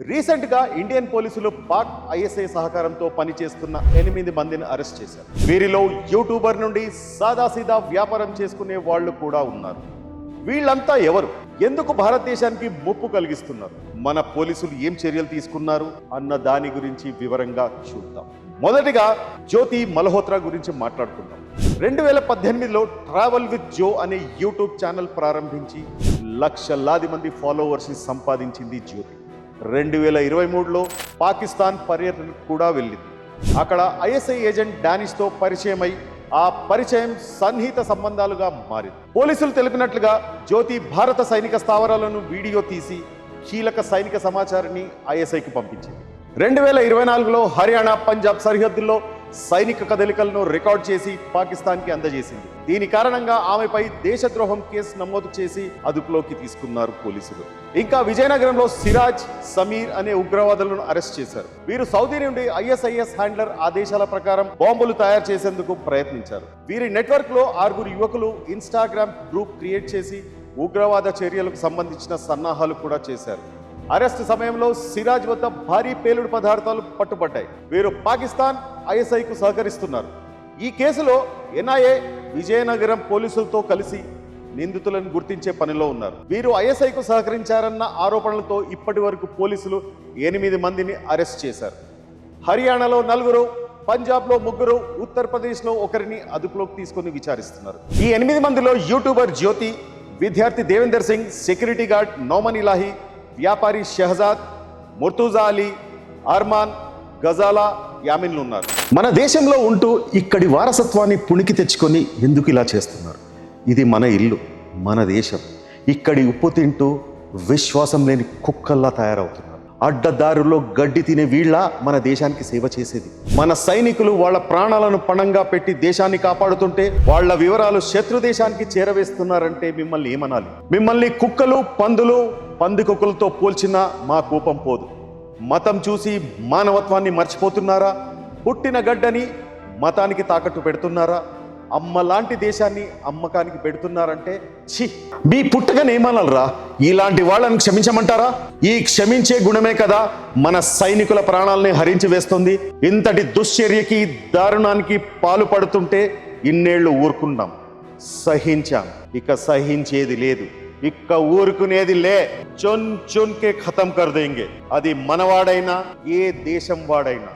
రీసెంట్గా ఇండియన్ పోలీసులు పాక్ ఐఎస్ఐ సహకారంతో పనిచేస్తున్న ఎనిమిది మందిని అరెస్ట్ చేశారు. వీరిలో యూట్యూబర్ నుండి సాదాసీదా వ్యాపారం చేసుకునే వాళ్ళు కూడా ఉన్నారు. వీళ్ళంతా ఎవరు? ఎందుకు భారతదేశానికి ముప్పు కలిగిస్తున్నారు? మన పోలీసులు ఏం చర్యలు తీసుకున్నారు అన్న దాని గురించి వివరంగా చూద్దాం. మొదటిగా జ్యోతి మల్హోత్రా గురించి మాట్లాడుకుందాం. రెండు వేల పద్దెనిమిదిలో ట్రావెల్ విత్ జో అనే యూట్యూబ్ ఛానల్ ప్రారంభించి లక్షలాది మంది ఫాలోవర్స్ని సంపాదించింది జ్యోతి. రెండు వేల ఇరవై మూడులో పాకిస్తాన్ పర్యటనకు కూడా వెళ్ళింది. అక్కడ ఐఎస్ఐ ఏజెంట్ డానిష్తో పరిచయం అయి ఆ పరిచయం సన్నిహిత సంబంధాలుగా మారింది. పోలీసులు తెలిపినట్లుగా జ్యోతి భారత సైనిక స్థావరాలను వీడియో తీసి కీలక సైనిక సమాచారాన్ని ఐఎస్ఐకి పంపించింది. రెండు వేల ఇరవై నాలుగులో హర్యానా పంజాబ్ సరిహద్దుల్లో సైనిక కదలికలను రికార్డ్ చేసి పాకిస్తాన్కి అందజేసింది. దీని కారణంగా ఆమెపై దేశద్రోహం కేసు నమోదు చేసి అదుపులోకి తీసుకున్నారు పోలీసులు. ఇంకా విజయనగరంలో సిరాజ్ సమీర్ అనే ఉగ్రవాదులను అరెస్ట్ చేశారు. వీరు సౌదీ నుండి ఐఎస్ఐఎస్ హ్యాండ్లర్ ఆదేశాల ప్రకారం బాంబులు తయారు చేసేందుకు ప్రయత్నించారు. వీరి నెట్వర్క్లో ఆరుగురు యువకులు ఇన్స్టాగ్రామ్ గ్రూప్ క్రియేట్ చేసి ఉగ్రవాద చర్యలకు సంబంధించిన సన్నాహాలు కూడా చేశారు. అరెస్ట్ సమయంలో సిరాజ్ వద్ద భారీ పేలుడు పదార్థాలు పట్టుబడ్డాయి. వీరు పాకిస్తాన్ ఐఎస్ఐకు సహకరిస్తున్నారు. ఈ కేసులో ఎన్ఐఏ విజయనగరం పోలీసులతో కలిసి నిందితులను గుర్తించే పనిలో ఉన్నారు. వీరు ఐఎస్ఐకు సహకరించారన్న ఆరోపణలతో ఇప్పటి వరకు పోలీసులు ఎనిమిది మందిని అరెస్ట్ చేశారు. హర్యానాలో నలుగురు పంజాబ్లో ముగ్గురు ఉత్తరప్రదేశ్లో ఒకరిని అదుపులోకి తీసుకొని విచారిస్తున్నారు. ఈ ఎనిమిది మందిలో యూట్యూబర్ జ్యోతి విద్యార్థి దేవేందర్ సింగ్ సెక్యూరిటీ గార్డ్ నోమన్ ఇలాహి వ్యాపారి షెహజాద్ ముర్తుజా అలీ అర్మాన్ గజాలా యామిన్లు ఉన్నారు. మన దేశంలో ఉంటూ ఇక్కడి వారసత్వాన్ని పుణికి తెచ్చుకొని ఎందుకు ఇలా చేస్తున్నారు? ఇది మన ఇల్లు మన దేశం. ఇక్కడి ఉప్పు తింటూ విశ్వాసం లేని కుక్కల్లా తయారవుతున్నారు. అడ్డదారుల్లో గడ్డి తినే వీళ్ళ మన దేశానికి సేవ చేసేది. మన సైనికులు వాళ్ళ ప్రాణాలను పణంగా పెట్టి దేశాన్ని కాపాడుతుంటే వాళ్ళ వివరాలు శత్రు దేశానికి చేరవేస్తున్నారంటే మిమ్మల్ని ఏమనాలి? మిమ్మల్ని కుక్కలు పందులు పందికొక్కులతో పోల్చినా మా కోపం పోదు. మతం చూసి మానవత్వాన్ని మర్చిపోతున్నారా? పుట్టిన గడ్డని మతానికి తాకట్టు పెడుతున్నారా? అమ్మ లాంటి దేశాన్ని అమ్మకానికి పెడుతున్నారంటే ఛీ! మీ పుట్టకని ఏమనాలరా ఇలాంటి వాళ్ళని క్షమించమంటారా? ఈ క్షమించే గుణమే కదా మన సైనికుల ప్రాణాలని హరించి వేస్తుంది. ఇంతటి దుశ్చర్యకి దారుణానికి పాలు పడుతుంటే ఇన్నేళ్ళు ఊరుకున్నాం. సహించాం. ఇక సహించేది లేదు. ఇక్క ఊరుకునేది లే. చొన్ చొన్కే ఖతం కర్ దేంగే అది మనవాడైనా ఏ దేశం వాడైనా.